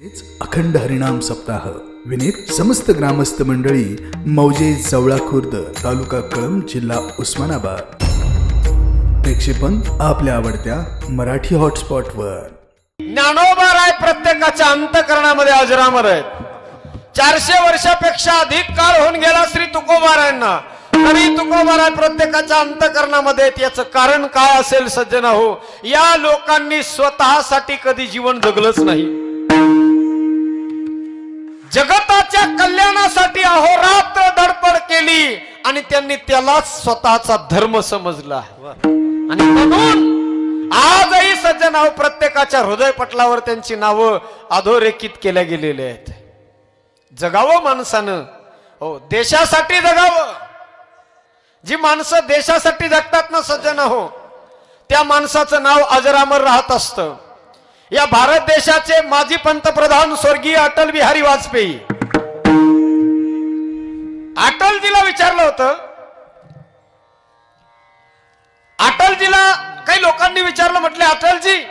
हेच अखंड हरिणाम सप्ताह. विनीत समस्त ग्रामस्थ मंडळी मौजे जवळा खुर्द तालुका कळंब जिल्हा उस्मानाबाद. प्रेक्षेपण आपल्या आवडत्या मराठी हॉटस्पॉटवर. ज्ञानोबा राय प्रत्येकाच्या अंतकरणामध्ये अजरामर आहेत. चारशे वर्षापेक्षा अधिक काळ होऊन गेला श्री तुकोबारायांना. तरी तुकोबाराय प्रत्येकाच्या अंतकरणामध्ये आहेत. याचं कारण काय असेल सज्जना हो या लोकांनी स्वतःसाठी कधी जीवन जगलंच नाही. जगताच्या कल्याणासाठी अहोरात्र धडपड केली आणि त्यांनी त्यालाच स्वतःचा धर्म समजला. आणि म्हणून आजही सज्जन नाव प्रत्येकाच्या हृदय पटलावर त्यांची नावं अधोरेखित केल्या गेलेली आहेत. जगावं माणसानं. हो देशासाठी जगावं. जी माणसं देशासाठी जगतात ना सज्जन हो त्या माणसाचं नाव अजरामर राहत असतं. या भारत देशाचे माजी पंतप्रधान स्वर्गीय अटल बिहारी वाजपेयी. अटलजीला विचारलं होतं. अटलजीला काही लोकांनी विचारलं म्हटले अटलजी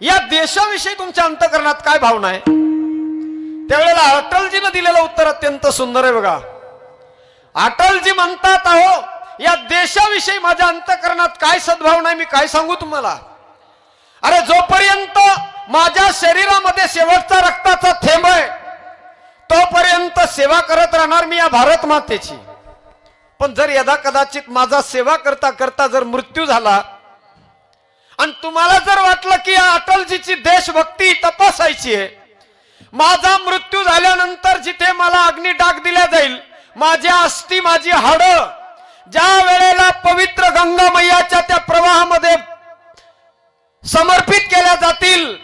या देशाविषयी तुमच्या अंतकरणात काय भावना आहे? त्यावेळेला अटलजीनं दिलेलं उत्तर अत्यंत सुंदर आहे बघा. अटलजी म्हणतात अहो या देशाविषयी माझ्या अंतकरणात काय सद्भावना आहे मी काय सांगू तुम्हाला? अरे जोपर्यंत माझ्या शरीरामध्ये शेवटचा रक्ताचा थेंब आहे तोपर्यंत सेवा करत राहणार मी या भारत मातेची. पण जर यदा कदाचित माझा सेवा करता करता जर मृत्यू झाला आणि तुम्हाला जर वाटलं की या अटलजीची देशभक्ती तपासायची आहे माझा मृत्यू झाल्यानंतर जिथे मला अग्नी डाग दिल्या जाईल माझ्या अस्थि माझी हाड ज्या वेळेला पवित्र गंगा मैयाच्या त्या प्रवाहामध्ये समर्पित केल्या जातील.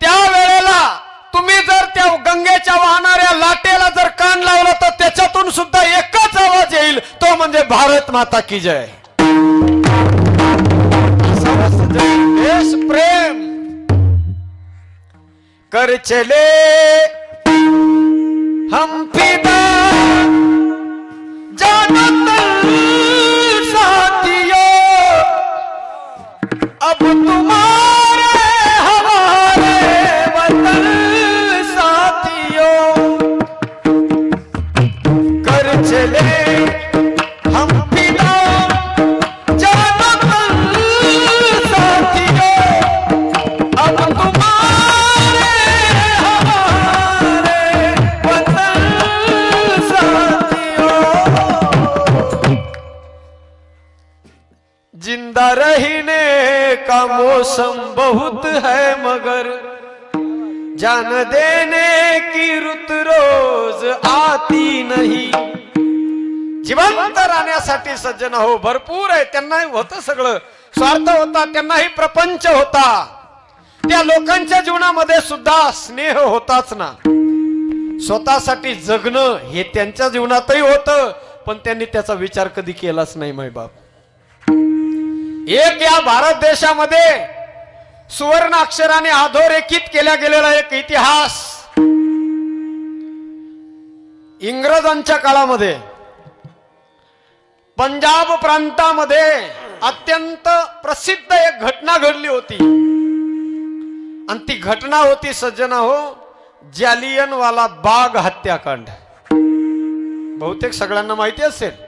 त्या वेळेला तुम्ही जर त्या गंगेच्या वाहणाऱ्या लाटेला जर कान लावला तर त्याच्यातून सुद्धा एकच आवाज येईल. तो म्हणजे भारत माता की जय. देश प्रेम. कर चले हम फिदा. जानत जान देने की रुत रोज आती नहीं. जिवंत राहण्यासाठी सज्जन हो भरपूर आहे. त्यांनाही होतं सगळं. स्वार्थ होता त्यांनाही प्रपंच होता. त्या लोकांच्या जीवनामध्ये सुद्धा स्नेह होताच ना. स्वतःसाठी जगणं हे त्यांच्या जीवनातही होतं पण त्यांनी त्याचा विचार कधी केलाच नाही माय बाप. एक या भारत देशामध्ये सुवर्ण अक्षराने अधोरेखित केला गेलेला एक इतिहास. इंग्रजांच्या काळामध्ये पंजाब प्रांतामध्ये अत्यंत प्रसिद्ध एक घटना घडली होती. आणि ती घटना होती सज्जना हो जालियनवाला बाग हत्याकांड. बहुतेक सगळ्यांना माहिती असेल.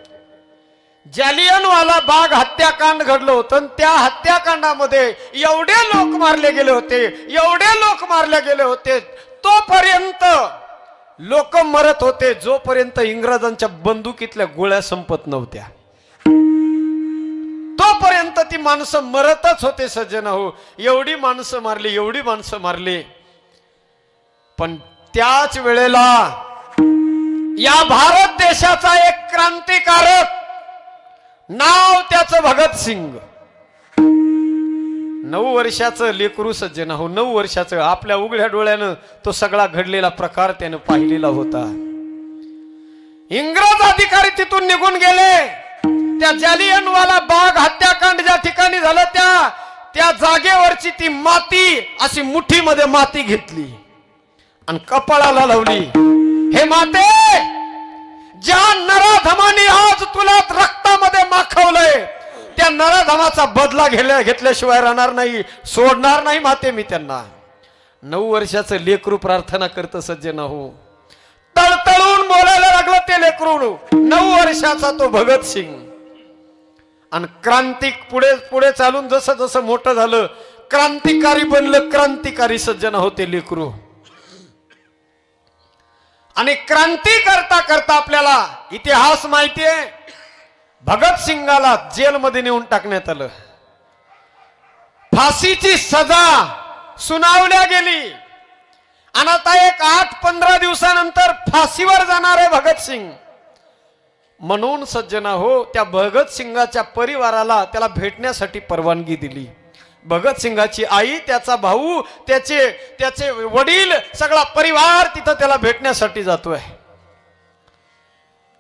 जालियनवाला बाग हत्याकांड घडलं होतं आणि त्या हत्याकांडामध्ये एवढे लोक मारले गेले होते एवढे लोक मारले गेले होते. तोपर्यंत लोक मरत होते जोपर्यंत इंग्रजांच्या बंदुकीतल्या गोळ्या संपत नव्हत्या. तोपर्यंत ती माणसं मरतच होते सज्जन हो एवढी माणसं मारली एवढी माणसं मारली. पण त्याच वेळेला या भारत देशाचा एक क्रांतिकारक नाव त्याचं भगत सिंग. नऊ वर्षाचं लेकरू सज्जन हो नऊ वर्षाचं. आपल्या उघड्या डोळ्यानं तो सगळा घडलेला प्रकार त्यानं पाहिलेला होता. इंग्रज अधिकारी तिथून निघून गेले. त्या जालियनवाला बाग हत्याकांड ज्या ठिकाणी झालं त्या त्या जागेवरची ती माती अशी मुठीमध्ये माती घेतली. आणि कपाळाला लावली. हे माते! ज्या नराधमाने आज तुला रक्तामध्ये माखवलंय त्या नराधमाचा बदला घेल्या घेतल्याशिवाय राहणार नाही सोडणार नाही माते मी त्यांना. नऊ वर्षाचं लेकरू प्रार्थना करतं सज्जन हो तळतळून बोलायला लागलं ते लेकरू नऊ वर्षाचा तो भगतसिंग आणि क्रांतिक पुढे पुढे चालून जसं जसं मोठं झालं क्रांतिकारी बनलं क्रांतिकारी सज्जन होते लेकरू. आणि क्रांती करता करता आपल्याला इतिहास माहितीये. भगतसिंगाला जेलमध्ये नेऊन टाकण्यात आलं. फाशीची सजा सुनावल्या गेली. आणि आता एक आठ पंधरा दिवसानंतर फाशीवर जाणार आहे भगतसिंग म्हणून सज्जना हो त्या भगतसिंगाच्या परिवाराला त्याला भेटण्यासाठी परवानगी दिली. भगतसिंगाची आई त्याचा भाऊ त्याचे त्याचे वडील सगळा परिवार तिथं त्याला भेटण्यासाठी जातोय.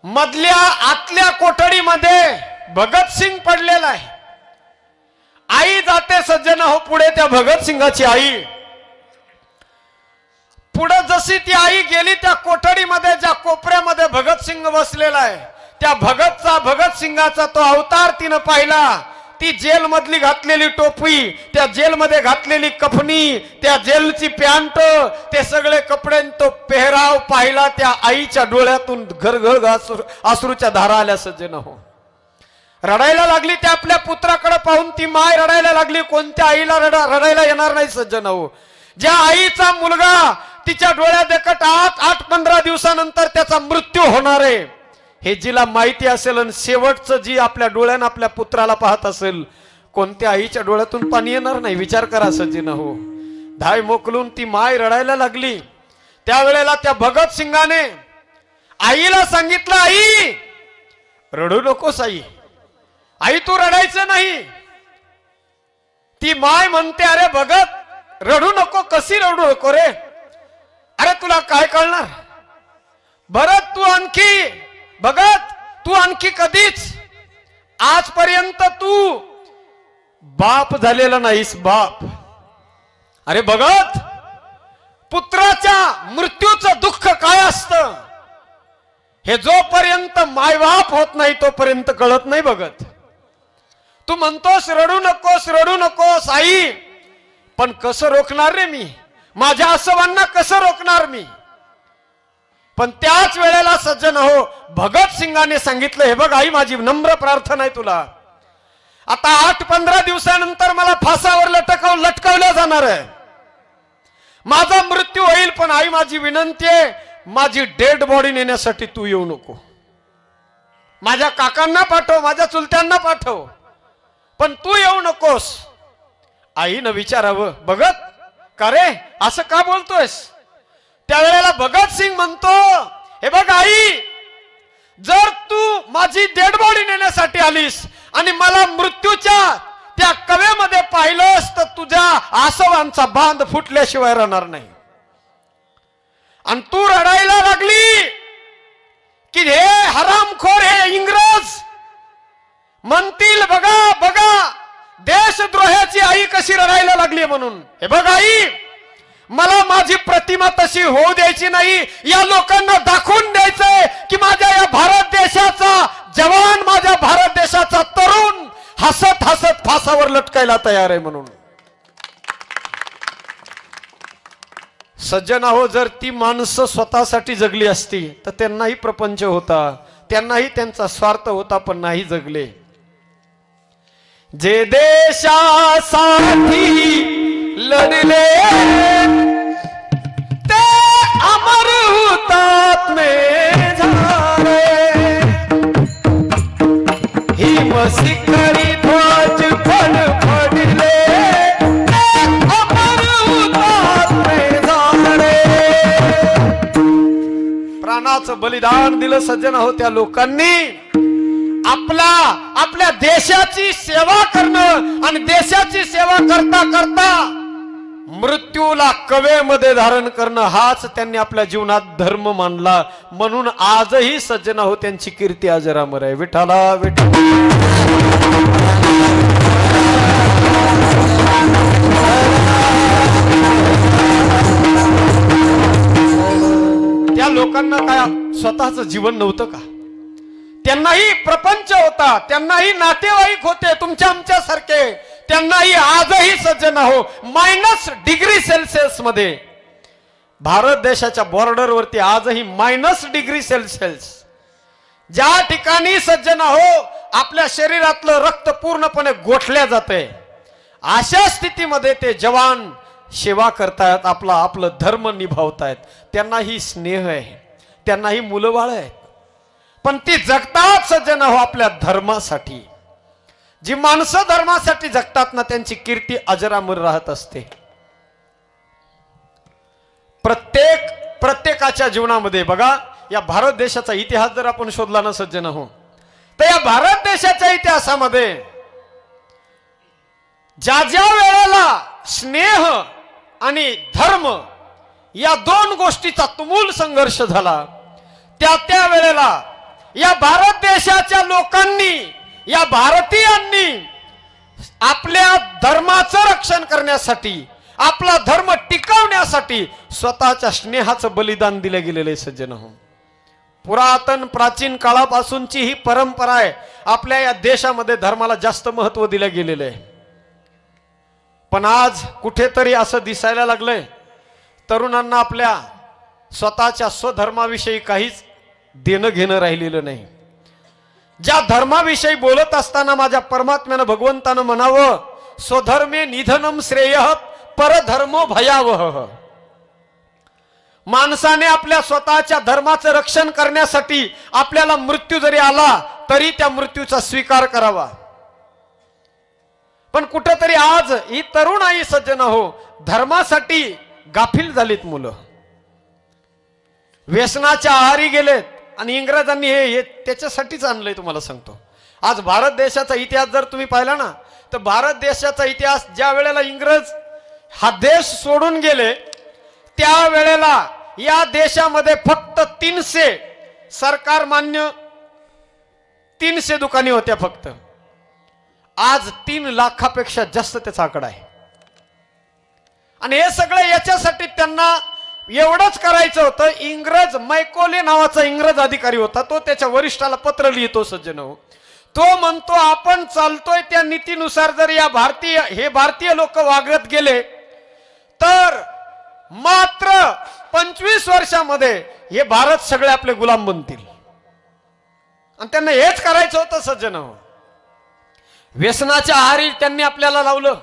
मधल्या आतल्या कोठडीमध्ये भगतसिंग पडलेला आहे. आई जाते सज्जन हो पुढे त्या भगतसिंगाची आई. पुढे जशी ती आई गेली त्या कोठडीमध्ये ज्या कोपऱ्यामध्ये भगतसिंग बसलेला आहे त्या भगतचा भगतसिंगाचा तो अवतार तिनं पाहिला. ती जेल मधली घातलेली टोपी त्या जेलमध्ये घातलेली कफनी त्या जेलची पॅन्ट ते सगळे कपडे तो पेहराव पाहिला त्या आईच्या डोळ्यातून घरघर आसरूच्या धारा आल्या सज्जन हो. रडायला लागली त्या आपल्या पुत्राकडे पाहून ती माय रडायला लागली कोणत्या आईला रडा रडायला येणार नाही सज्जन हो. ज्या आईचा मुलगा तिच्या डोळ्या देखत आठ आठ पंधरा दिवसानंतर त्याचा मृत्यू होणार आहे. हे जिला माहिती असेल आणि शेवटचं जी आपल्या डोळ्यानं आपल्या पुत्राला पाहत असेल कोणत्या आईच्या डोळ्यातून पाणी येणार नाही? विचार करा सज्जन हो. धाय मोकलून ती माय रडायला लागली. त्यावेळेला त्या भगतसिंगाने आईला सांगितलं आई रडू नकोस आई. आई तू रडायचं नाही. ती माय म्हणते अरे भगत रडू नको कशी रडू नको रे? अरे तुला काय कळणार? भरत तू आणखी भगत तू आणखी कधीच? आजपर्यंत तू बाप झालेला नाहीस बाप. अरे भगत पुत्राच्या मृत्यूचं दुःख काय असतं? हे जोपर्यंत मायबाप होत नाही तोपर्यंत कळत नाही बघत. तू म्हणतोस रडू नकोस रडू नकोस आई. पण कसं रोखणार रे मी? माझ्या आसवांना कसं रोखणार मी? पण त्याच वेळेला सज्जन हो भगत सिंगाने सांगितलं हे बघ आई माझी नम्र प्रार्थना आहे तुला. आता आठ पंधरा दिवसानंतर मला फासावर लटकव लटकवलं जाणार आहे. माझा मृत्यू होईल पण आई माझी विनंती आहे माझी डेड बॉडी नेण्यासाठी तू येऊ नको. माझ्या काकांना पाठव माझ्या चुलत्यांना पाठव पण तू येऊ नकोस. आईनं विचारावं भगत का रे? असं का बोलतोयस? त्यावेळेला भगत सिंग म्हणतो हे बघ आई जर तू माझी डेड बॉडी नेण्यासाठी आलीस आणि मला मृत्यूच्या त्या कवेमध्ये पाहिलंस तर तुझ्या आसवांचा बांध फुटल्याशिवाय राहणार नाही. आणि तू रडायला लागली की हे हरामखोर हे इंग्रज म्हणतील बघा बघा देशद्रोहाची आई कशी रडायला लागली म्हणून. हे बघ आई मला माझी प्रतिमा तशी होऊ द्यायची नाही. या लोकांना दाखवून द्यायचंय की माझ्या या भारत देशाचा जवान माझ्या भारत देशाचा तरुण हसत हसत फासावर लटकायला तयार आहे म्हणून. सज्जन हो जर ती माणसं स्वतःसाठी जगली असती तर त्यांनाही प्रपंच होता. त्यांनाही त्यांचा स्वार्थ होता पण नाही जगले. जे देशासाठी लढले हुतात्मे झाले ही शिखरी ध्वज फडफडले फडले प्राणाचं बलिदान दिलं सज्जन हो त्या लोकांनी. आपला आपल्या देशाची सेवा करणं आणि देशाची सेवा करता करता मृत्यूला कवेमध्ये धारण करणं हाच त्यांनी आपल्या जीवनात धर्म मानला. म्हणून आजही सज्जन हो त्यांची कीर्ती आजरामर आहे. विठाला विठा त्या लोकांना काय स्वतःच जीवन नव्हतं का? त्यांनाही प्रपंच होता. त्यांनाही नातेवाईक होते तुमच्या आमच्या सारखे त्यांनाही आजही सज्जन हो मायनस डिग्री सेल्सिअसमध्ये. भारत देशाच्या बॉर्डरवरती आजही मायनस डिग्री सेल्सिअस ज्या ठिकाणी सज्जन हो आपल्या शरीरातलं रक्त पूर्णपणे गोठल्या जाते अशा स्थितीमध्ये ते जवान सेवा करतायत आपला आपलं धर्म निभावतायत. त्यांनाही स्नेह आहे. त्यांनाही मुलंबाळ आहेत. पण ती जगतात सज्जन हो आपल्या धर्मासाठी. जी माणसं धर्मासाठी जगतात ना त्यांची कीर्ती अजरामर राहत असते. प्रत्येक प्रत्येकाच्या जीवनामध्ये बघा या भारत देशाचा इतिहास जर आपण शोधला ना सज्जन हो तर या भारत देशाच्या इतिहासामध्ये ज्या ज्या वेळेला स्नेह आणि धर्म या दोन गोष्टीचा तुमूल संघर्ष झाला त्या त्या वेळेला या भारत देशाच्या लोकांनी या भारतीयांनी आपल्या धर्माचं रक्षण करण्यासाठी आपला धर्म टिकवण्यासाठी स्वतःच्या स्नेहाचं बलिदान दिलं गेलेलं आहे सज्जन हो. पुरातन प्राचीन काळापासूनची ही परंपरा आहे. आपल्या या देशामध्ये धर्माला जास्त महत्त्व दिलं गेलेलं आहे. पण आज कुठेतरी असं दिसायला लागलंय. तरुणांना आपल्या स्वतःच्या स्वधर्माविषयी काहीच देणं घेणं राहिलेलं नाही. ज्या धर्माविषयी बोलत असताना माझ्या परमात्म्यानं भगवंतानं म्हणावं स्वधर्मे निधनम श्रेय परधर्मो भयावह. माणसाने आपल्या स्वतःच्या धर्माचं रक्षण करण्यासाठी आपल्याला मृत्यू जरी आला तरी त्या मृत्यूचा स्वीकार करावा. पण कुठंतरी आज ही तरुण आई सज्जन हो धर्मासाठी गाफील झालीत मुलं. व्यसनाच्या आहारी गेलेत. आणि इंग्रजांनी हे हे त्याच्यासाठीच आणलंय तुम्हाला सांगतो. आज भारत देशाचा इतिहास जर तुम्ही पाहिला ना तर भारत देशाचा इतिहास ज्या वेळेला इंग्रज हा देश सोडून गेले त्या वेळेला या देशामध्ये फक्त तीनशे सरकार मान्य तीनशे दुकाने होत्या फक्त. आज तीन लाखापेक्षा जास्त त्याचा आकडा आहे. आणि हे सगळं याच्यासाठी त्यांना एवढंच करायचं होतं. इंग्रज मैकोले नावाचा इंग्रज अधिकारी होता. तो त्याच्या वरिष्ठाला पत्र लिहितो सज्जन. तो म्हणतो आपण चालतोय त्या नीतीनुसार. जर या भारतीय हे भारतीय लोक वागत गेले तर मात्र पंचवीस वर्षामध्ये हे भारत सगळे आपले गुलाम बनतील. आणि त्यांना हेच करायचं होतं सज्जन. व्यसनाच्या आहारी त्यांनी आपल्याला लावलं.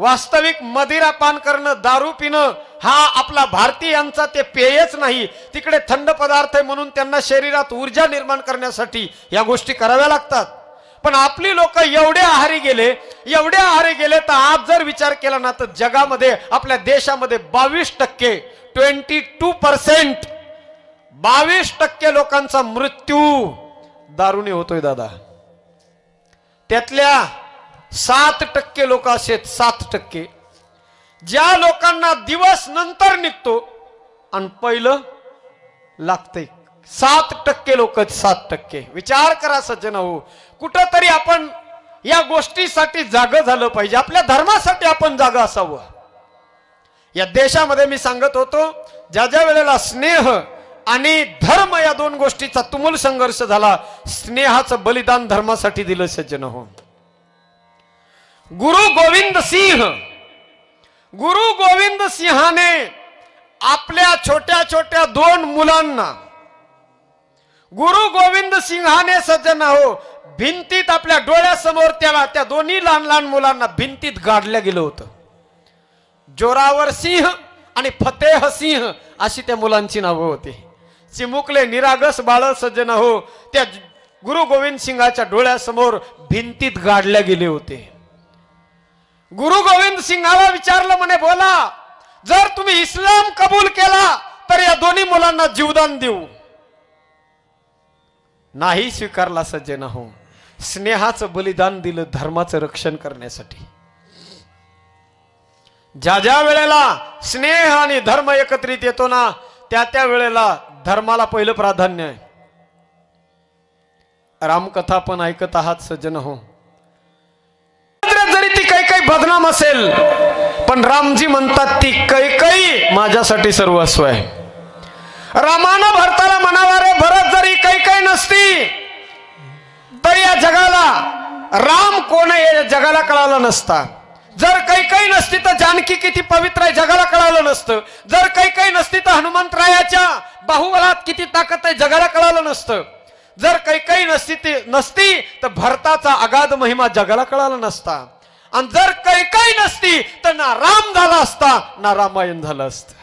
वास्तविक मदिरा पान करणं दारू पिणं हा आपला भारतीयांचा ते पेयच नाही. तिकडे थंड पदार्थ आहे म्हणून त्यांना शरीरात ऊर्जा निर्माण करण्यासाठी या गोष्टी कराव्या लागतात. पण आपली लोक एवढे आहारी गेले एवढे आहारी गेले तर आज जर विचार केला ना तर जगामध्ये आपल्या देशामध्ये बावीस टक्के ट्वेंटी टू पर्सेंट बावीस टक्के लोकांचा मृत्यू दारूने होतोय दादा. त्यातल्या सात टक्के लोक असे आहेत सात टक्के. ज्या लोकांना दिवस नंतर निघतो आणि पहिलं लागतंय. सात टक्के लोक सात टक्के. विचार करा सज्जन हो कुठंतरी आपण या गोष्टीसाठी जाग झालं पाहिजे. आपल्या धर्मासाठी आपण जागं असावं. या देशामध्ये मी सांगत होतो ज्या ज्या वेळेला स्नेह आणि धर्म या दोन गोष्टीचा तुमूल संघर्ष झाला स्नेहाचं बलिदान धर्मासाठी दिलं सज्जन हो गुरु गोविंद सिंह। गुरु गोविंद सिंहाने आपल्या छोट्या छोट्या दोन मुलांना गुरु गोविंद सिंहाने सज्जन हो भिंतीत आपल्या डोळ्यासमोर त्याला त्या दोन्ही लहान लहान मुलांना भिंतीत गाडलं गेलं होतं. जोरावर सिंह आणि फतेह सिंह अशी त्या मुलांची नावं होती. चिमुकले निरागस बाळ सज्जन हो त्या गुरु गोविंद सिंहाच्या डोळ्यासमोर भिंतीत गाडल्या गेले होते. गुरु गोविंद सिंगाला विचारलं म्हणे बोला जर तुम्ही इस्लाम कबूल केला तर या दोन्ही मुलांना जीवदान देऊ. नाही स्वीकारला सज्जन हो स्नेहाचं बलिदान दिलं धर्माचं रक्षण करण्यासाठी. ज्या ज्या वेळेला स्नेह आणि धर्म एकत्रित येतो ना त्या त्या वेळेला धर्माला पहिलं प्राधान्य आहे. रामकथा पण ऐकत आहात सज्जन हो जरी ती काही काही बदनाम असेल पण रामजी म्हणतात ती काही काही माझ्यासाठी सर्वस्व आहे. रामानं भरताला म्हणावा रे भरत जरी काही काही नसती तर या जगाला राम कोण आहे या जगाला कळालं नसता. जर काही काही नसती तर जानकी किती पवित्र आहे जगाला कळालं नसतं. जर काही काही नसती तर हनुमंतरायाच्या बाहुबलात किती ताकद आहे जगाला कळालं नसतं. जर काही काही नसती ती नसती तर भरताचा अगाध महिमा जगाला कळाला नसता. आणि जर काही काही नसती तर ना राम झाला असता ना रामायण झालं असतं.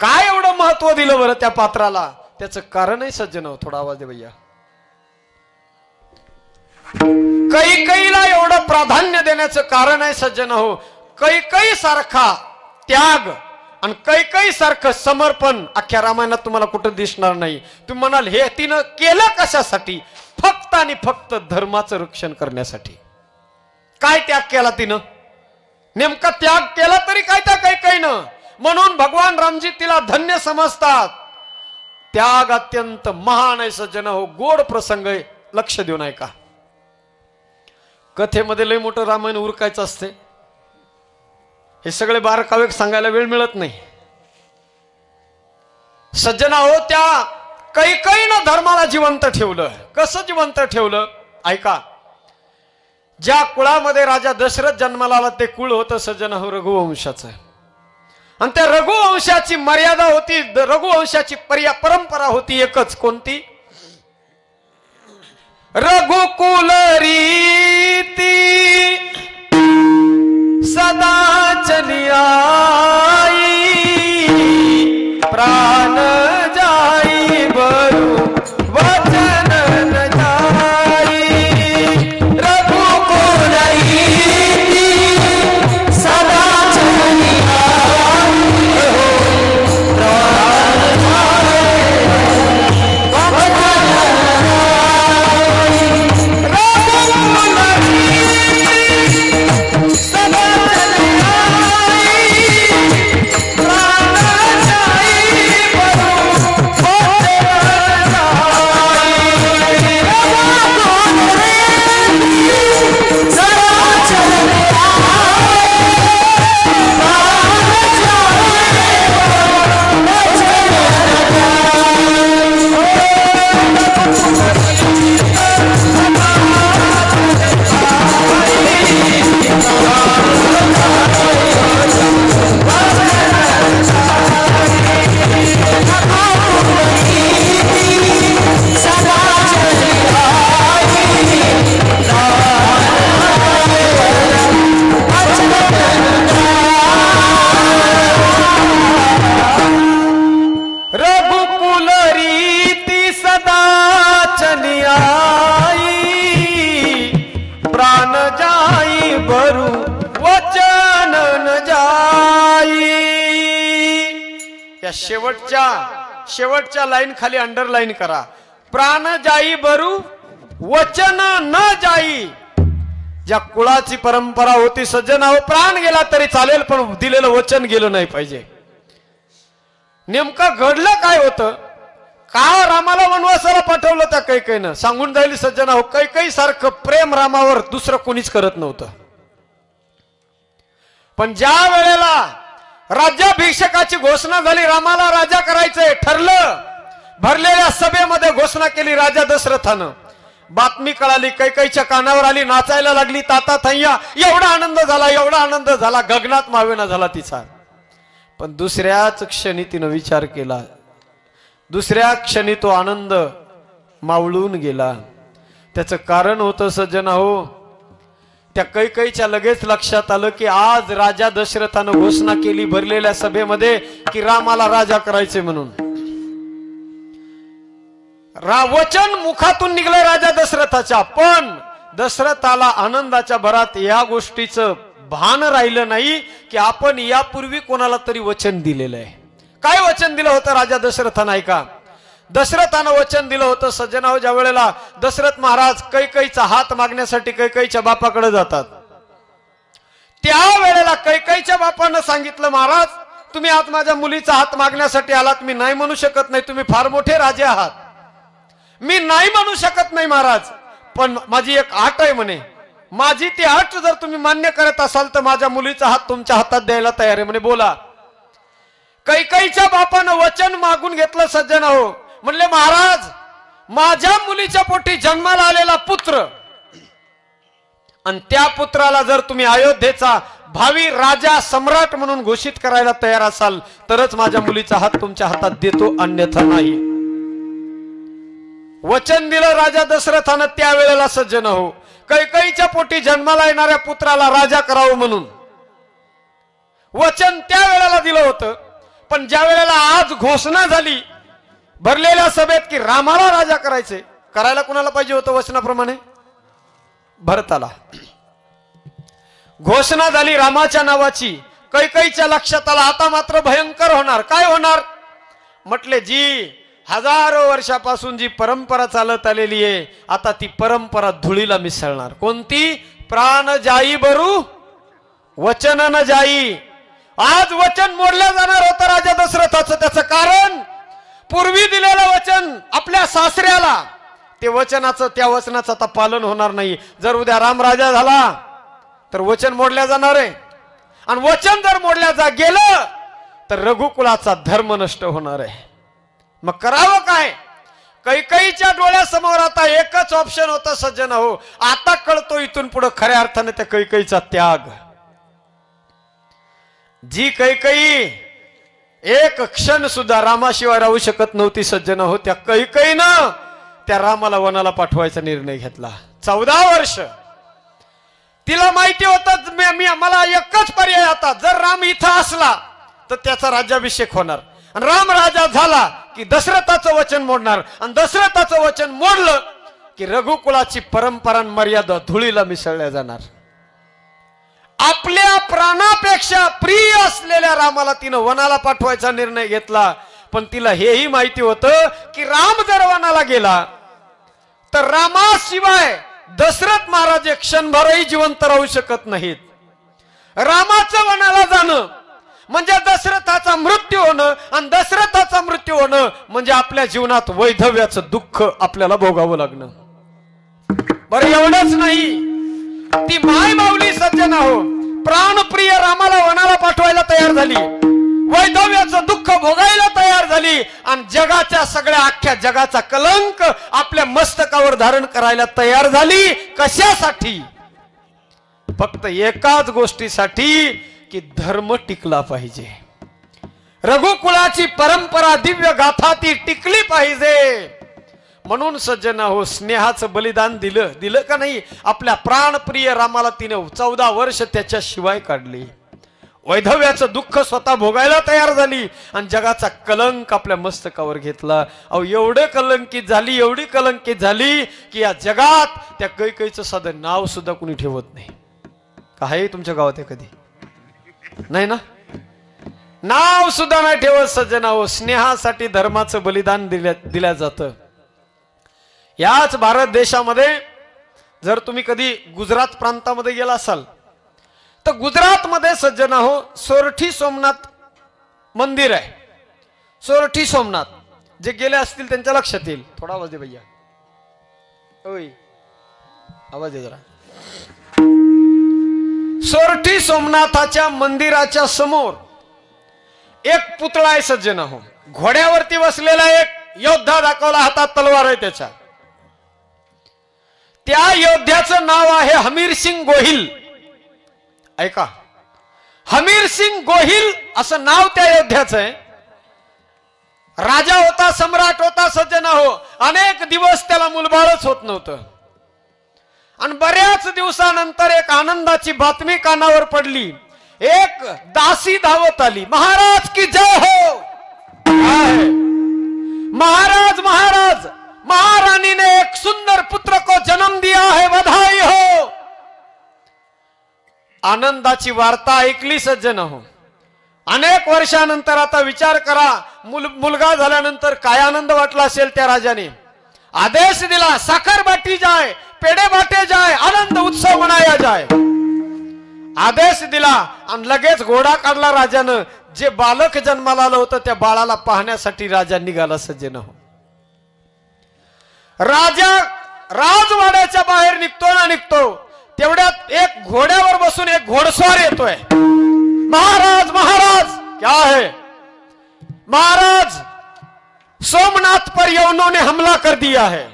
काय एवढं महत्त्व दिलं बरं त्या पात्राला? त्याचं कारणही सज्जन हो थोडा आवाज दे भैया. कैकईला एवढं प्राधान्य देण्याचं कारण आहे सज्जन हो. कैकई सारखा त्याग आणि कैकई सारखं समर्पण अख्ख्या रामायणात तुम्हाला कुठं दिसणार नाही. तुम्ही म्हणाल हे तिनं केलं कशासाठी? फक्त आणि फक्त धर्माचं रक्षण करण्यासाठी. काय त्याग केला तिनं? नेमका त्याग केला तरी काय त्या कैकईनं? म्हणून भगवान रामजी तिला धन्य समजतात. त्याग अत्यंत महान आहे सज्जन. हो गोड प्रसंग आहे. लक्ष देऊन ऐका कथेमध्ये लय मोठं रामायण उरकायचं असते हे सगळे बारकावे सांगायला वेळ मिळत नाही. सज्जना हो त्या कैकईनं धर्माला जिवंत ठेवलं. कसं जिवंत ठेवलं? ऐका. ज्या कुळामध्ये राजा दशरथ जन्माला आला ते कुळ होतं सज्जन हो रघुवंशाचं. आणि त्या रघुवंशाची मर्यादा होती रघुवंशाची पर्या परंपरा होती एकच. कोणती? रघुकुल रीती सदा शेवटच्या लाईन खाली अंडरलाईन करा. प्राण जाई बरू वचन न जाई. ज्या कुळाची परंपरा होती सज्जनावर प्राण गेला तरी चालेल पण दिलेलं वचन गेलं नाही पाहिजे. नेमकं घडलं काय होतं? का रामाला वनवासाला पाठवलं त्या कैकईनं? सांगून जाईल सज्जना हो कैकई सारखं प्रेम रामावर दुसरं कोणीच करत नव्हतं. पण ज्या वेळेला राज्याभिषेकाची घोषणा झाली रामाला राजा करायचंय ठरलं. भरलेल्या सभेमध्ये घोषणा केली राजा दशरथानं. बातमी कळाली कैकईच्या कानावर आली नाचायला लागली ताता थैया एवढा आनंद झाला एवढा आनंद झाला गगनात मावेना झाला तिचा. पण दुसऱ्याच क्षणी तिनं विचार केला. दुसऱ्या क्षणी तो आनंद मावळून गेला. त्याचं कारण होतं सज्जना हो त्या कैकईच्या लगेच लक्षात आलं की आज राजा दशरथानं घोषणा केली भरलेल्या सभेमध्ये की रामाला राजा करायचे म्हणून. रा वचन मुखातून निघलं राजा दशरथाच्या पण दशरथाला आनंदाच्या भरात या गोष्टीचं भान राहिलं नाही की आपण यापूर्वी कोणाला तरी वचन दिलेलं आहे. काय वचन दिलं होतं राजा दशरथानं ऐका? दशरथानं वचन दिलं होतं सज्जनाव ज्या वेळेला दशरथ महाराज कैकईचा हात मागण्यासाठी कैकईच्या बापाकडे जातात. त्या वेळेला कैकईच्या बापानं सांगितलं महाराज तुम्ही आज माझ्या मुलीचा हात मागण्यासाठी आलात. मी नाही म्हणू शकत नाही. तुम्ही फार मोठे राजे आहात. मी नाही म्हणू शकत नाही महाराज. पण माझी एक आट आहे म्हणे. माझी ती आट जर तुम्ही मान्य करत असाल तर माझ्या मुलीचा हात तुमच्या हातात द्यायला तयार आहे. म्हणे बोला. कैकईच्या बापानं वचन मागून घेतलं सज्जन हो म्हणले महाराज माझ्या मुलीच्या पोटी जन्माला आलेला पुत्र आणि त्या पुत्राला जर तुम्ही अयोध्येचा भावी राजा सम्राट म्हणून घोषित करायला तयार असाल तरच माझ्या मुलीचा हात तुमच्या हातात देतो अन्यथा नाही. वचन दिलं राजा दशरथानं त्यावेळेला सज्जन हो कैकईच्या पोटी जन्माला येणाऱ्या पुत्राला राजा करावं म्हणून. वचन त्यावेळेला दिलं होतं पण ज्या वेळेला आज घोषणा झाली भरलेल्या सभेत की रामाला राजा करायचे करायला कुणाला पाहिजे होतं वचनाप्रमाणे? भरताला. घोषणा झाली रामाच्या नावाची. कैकईच्या लक्षात आला आता मात्र भयंकर होणार. काय होणार? म्हटले जी हजारो वर्षापासून जी परंपरा चालत आलेली आहे आता ती परंपरा धुळीला मिसळणार. कोणती? प्राण जाई बरू वचन न जाई. आज वचन मोडल्या जाणार होतं राजा दशरथाचं त्याचं कारण पूर्वी दिलेलं वचन आपल्या सासऱ्याला. ते वचनाचं त्या वचनाचं आता पालन होणार नाही. जर उद्या राम राजा झाला तर वचन मोडल्या जाणार आहे. आणि वचन जर मोडल्या जा गेलं तर रघुकुलाचा धर्म नष्ट होणार आहे. मग करावं काय? कैकईच्या डोळ्यासमोर आता एकच ऑप्शन होतं सज्जन हो आता कळतो इथून पुढे खऱ्या अर्थाने त्या कैकईचा त्याग. जी कैकई एक क्षण सुद्धा रामाशिवाय राहू शकत नव्हती सज्जन हो त्या कैकईनं त्या रामाला वनाला पाठवायचा निर्णय घेतला. चौदा वर्ष. तिला माहिती होता मला एकच पर्याय आता जर राम इथं असला तर त्याचा राज्याभिषेक होणार. आणि राम राजा झाला की दशरथाचं वचन मोडणार. आणि दशरथाचं वचन मोडलं की रघुकुळाची परंपरा मर्यादा धुळीला मिसळल्या जाणार. आपल्या प्राणापेक्षा प्रिय असलेल्या रामाला तिनं वनाला पाठवायचा निर्णय घेतला. पण तिला हेही माहिती होतं की राम जर वनाला गेला तर रामाशिवाय दशरथ महाराज क्षणभरही जिवंत राहू शकत नाहीत. रामाचं वनाला जाणं म्हणजे दशरथाचा मृत्यू होणं आणि दशरथाचा मृत्यू होणं म्हणजे आपल्या जीवनात वैधव्याचं दुःख आपल्याला भोगावं लागणं. बरं एवढंच नाही. ती माय माऊली सज्जन हो प्राणप्रिय रामाला वनाला पाठवायला तयार झाली. वैधव्याचं दुःख भोगायला तयार झाली. आणि जगाच्या सगळ्या अख्ख्या जगाचा कलंक आपल्या मस्तकावर धारण करायला तयार झाली. कशासाठी? फक्त एकाच गोष्टीसाठी की धर्म टिकला पाहिजे. रघुकुळाची परंपरा दिव्य गाथा ती टिकली पाहिजे. म्हणून सज्जन हो स्नेहाचं बलिदान दिलं. दिलं का नाही? आपल्या प्राणप्रिय रामाला तिनं चौदा वर्ष त्याच्या शिवाय काढली. वैधव्याचं दुःख स्वतः भोगायला तयार झाली आणि जगाचा कलंक आपल्या मस्तकावर घेतला. अहो एवढं कलंकित झाली एवढी कलंकित झाली की या जगात त्या कैकईचं साधं नाव सुद्धा कुणी ठेवत नाही. काय तुमच्या गावात आहे कधी नाही ना? नाव सुद्धा नाही ठेवत सज्जना हो स्नेहासाठी धर्माचं बलिदान दिल्या दिल्या जातं. याच भारत देशामध्ये जर तुम्ही कधी गुजरात प्रांतामध्ये गेला असाल तर गुजरातमध्ये सज्जन हो सोरठी सोमनाथ मंदिर आहे. सोरठी सोमनाथ जे गेले असतील त्यांच्या लक्षात येईल. थोडा आवाज दे भैया. होय आवाज दे जरा. सोरठी सोमनाथाच्या मंदिराच्या समोर एक पुतळा आहे सज्जन हो घोड्यावरती बसलेला एक योद्धा दाखवला हातात तलवार आहे त्याच्या. त्या योद्ध्याचं नाव आहे हमीर सिंग गोहिल. ऐका. हमीर सिंग गोहिल असं नाव त्या योद्ध्याचं आहे. राजा होता सम्राट होता सज्जन हो. अनेक दिवस त्याला मुलबाळच होत नव्हतं. आणि बऱ्याच दिवसानंतर एक आनंदाची बातमी कानावर पडली. एक दासी धावत आली. महाराज की जय हो! महाराज महाराज महारानी ने एक सुंदर पुत्र को जन्म दिया है बधाई हो. आनंदाची वार्ता ऐकली सज्जन हो. अनेक वर्षानंतर आता विचार करा मुल मुलगा झाल्यानंतर काय आनंद वाटला असेल त्या राजाने? आदेश दिला साखर बाटी जाय पेढे बाटे जाय आनंद उत्सव मनाया जाय. आदेश दिला आणि लगेच घोडा काढला राजानं. जे बालक जन्माला आलं होतं त्या बाळाला पाहण्यासाठी राजा निघाला सज्जन हो. राजा राजवाड्याच्या बाहेर निघतो ना निघतो. तेवढ्यात एक घोड्यावर बसून एक घोडस्वार येतोय. महाराज महाराज! क्या है? महाराज, सोमनाथ पर यवनों ने हमला कर दिया है।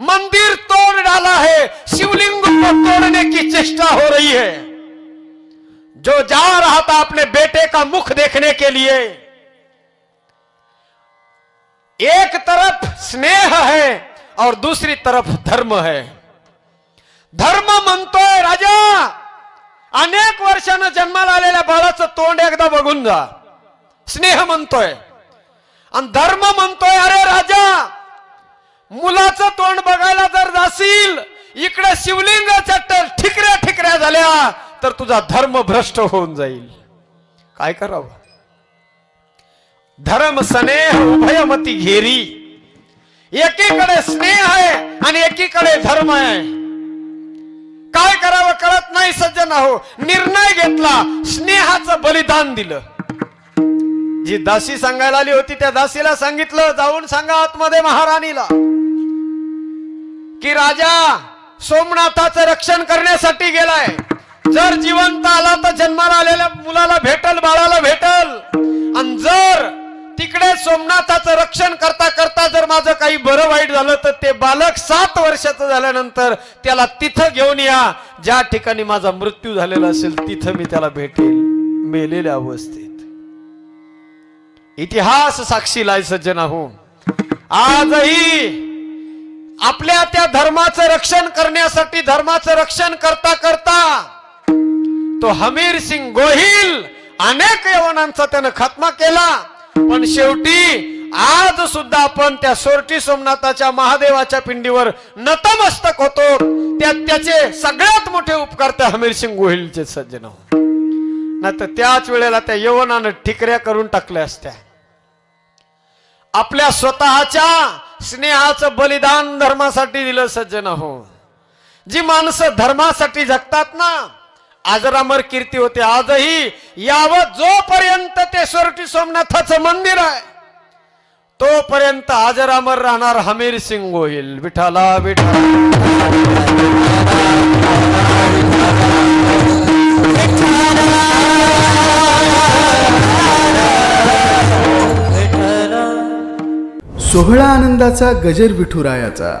मंदिर तोड़ डाला है। शिवलिंग को तोड़ने की चेष्टा हो रही है। जो जा रहा था अपने बेटे का मुख देखने के लिए एक तरफ स्नेह है और दूसरी तरफ धर्म है। धर्म म्हणतोय राजा अनेक वर्षानं जन्माला आलेल्या बाळाचं तोंड एकदा बघून जा. स्नेह म्हणतोय. आणि धर्म म्हणतोय अरे राजा मुलाचं तोंड बघायला जर जाशील इकडे शिवलिंगाच्या तर ठिकऱ्या ठिकऱ्या झाल्या तर तुझा धर्म भ्रष्ट होऊन जाईल. काय करावं? धर्म स्नेह उभयमती घेरी. एकीकडे स्नेह आहे आणि एकीकडे धर्म आहे. काय करावं कळत नाही सज्जन हो निर्णय घेतला स्नेहाचं बलिदान दिलं. जी दासी सांगायला आली होती त्या दासीला सांगितलं जाऊन सांगा आतमध्ये महाराणीला. की राजा सोमनाथाचं रक्षण करण्यासाठी गेलाय. जर जिवंत आला तर जन्माला आलेल्या मुलाला भेटल बाळाला भेटल. आणि जर तिकडे सोमनाथाचं रक्षण करता करता जर माझं काही बरं वाईट झालं तर ते बालक सात वर्षाचं झाल्यानंतर त्याला तिथं घेऊन या. ज्या ठिकाणी माझा मृत्यू झालेला असेल तिथं मी त्याला भेटेल. मेलेल्या अवस्थेत. इतिहास साक्षीला आहे सज्जन हो आजही आपल्या त्या धर्माचं रक्षण करण्यासाठी धर्माचं रक्षण करता करता तो हमीर सिंग गोहिल अनेक यवनांचा त्यानं खात्मा केला. पण शेवटी आज सुद्धा आपण त्या सोरटी सोमनाथाच्या महादेवाच्या पिंडीवर नतमस्तक होतो. त्यात त्याचे सगळ्यात मोठे उपकार त्या हमीर सिंग गोहिलचे सज्जन नाही तर त्याच वेळेला त्या यवनानं ठिकऱ्या करून टाकल्या असत्या. आपल्या स्वतःच्या स्नेहाचं बलिदान धर्मासाठी दिलं सज्जन हो. जी माणसं धर्मासाठी जगतात ना आजरामर कीर्ती होते. आजही यावत जोपर्यंत ते सोरटी सोमनाथाचं मंदिर आहे. तोपर्यंत आजरामर राहणार हमीर सिंग होईल. विठाला विठा सोहळा आनंदाचा गजर विठुरायाचा.